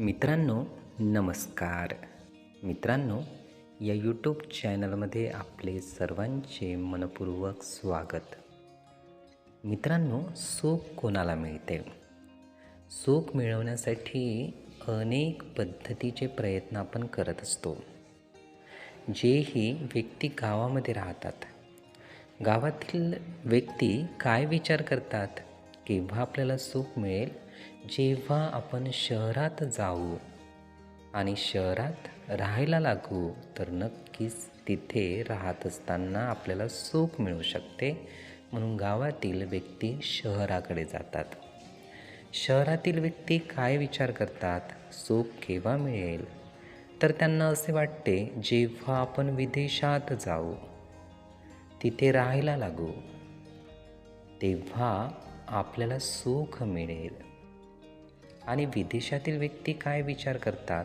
मित्रांनो नमस्कार. मित्रांनो या यूट्यूब चॅनलमध्ये आपले सर्वांचे मनपूर्वक स्वागत. मित्रांनो सुख कोणाला मिळते? सुख मिळवण्यासाठी अनेक पद्धतीचे प्रयत्न आपण करत असतो. जेही व्यक्ती गावामध्ये राहतात गावातील व्यक्ती काय विचार करतात केव्हा आपल्याला सुख मिळेल? जेव्हा आपण शहरात जाऊ आणि शहरात राहायला लागू तर नक्कीच तिथे राहत असताना आपल्याला सुख मिळू शकते. म्हणून गावातील व्यक्ती शहराकडे जातात. शहरातील व्यक्ती काय विचार करतात? सुख केव्हा मिळेल? तर त्यांना असे वाटते जेव्हा आपण विदेशात जाऊ तिथे राहायला लागू तेव्हा आपल्याला सुख मिळेल. आणि विदेशातील व्यक्ती काय विचार करतात?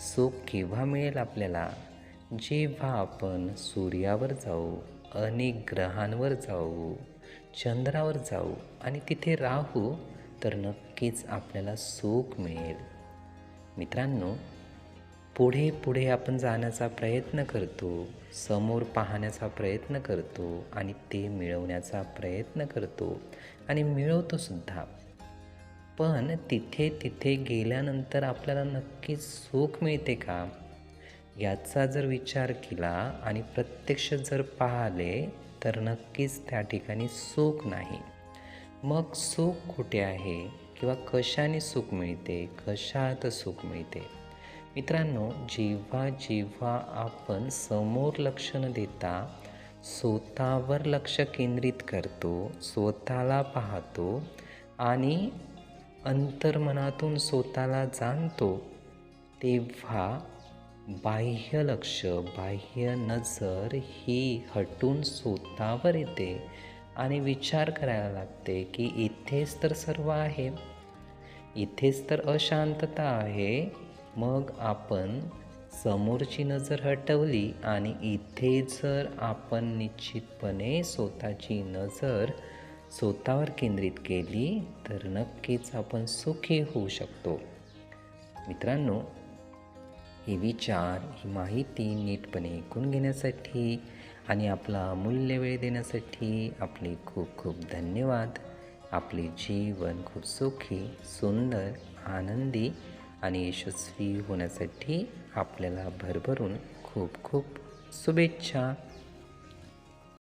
सुख केव्हा मिळेल आपल्याला? जेव्हा आपण सूर्यावर जाऊ अनेक ग्रहांवर जाऊ चंद्रावर जाऊ आणि तिथे राहू तर नक्कीच आपल्याला सुख मिळेल. मित्रांनो पुढे पुढे आपण जाण्याचा प्रयत्न करतो समोर पाहण्याचा प्रयत्न करतो आणि ते मिळवण्याचा प्रयत्न करतो आणि मिळवतोसुद्धा पण तिथे तिथे गेल्यानंतर आपल्याला नक्कीच सुख मिळते का? याचा जर विचार केला आणि प्रत्यक्ष जर पाहिले तर नक्कीच त्या ठिकाणी सुख नाही. मग सुख कुठे आहे? किंवा कशाने सुख मिळते? कशात सुख मिळते? मित्रांनो जेव्हा जेव्हा आपण समोर लक्ष न देता स्वतःवर लक्ष केंद्रित करतो स्वतःला पाहतो आणि अंतर्मनातून स्वतःला जाणतो तेव्हा बाह्य लक्ष बाह्य नजर ही हटून स्वतःवर येते आणि विचार करायला लागते की इथेच तर सर्व आहे. इथेच तर अशांतता आहे. मग आपण समोरची नजर हटवली आणि इथे जर आपण निश्चितपणे स्वतःची नजर स्वतःवर केंद्रित केली तर नक्कीच आपण सुखी होऊ शकतो. मित्रांनो हे विचार ही माहिती नीटपणे ऐकून घेण्यासाठी आणि आपला अमूल्य वेळ देण्यासाठी आपले खूप खूप धन्यवाद. आपले जीवन खूप सुखी सुंदर आनंदी आणि यशस्वी होण्यासाठी आपल्याला भरभरून खूप खूप शुभेच्छा.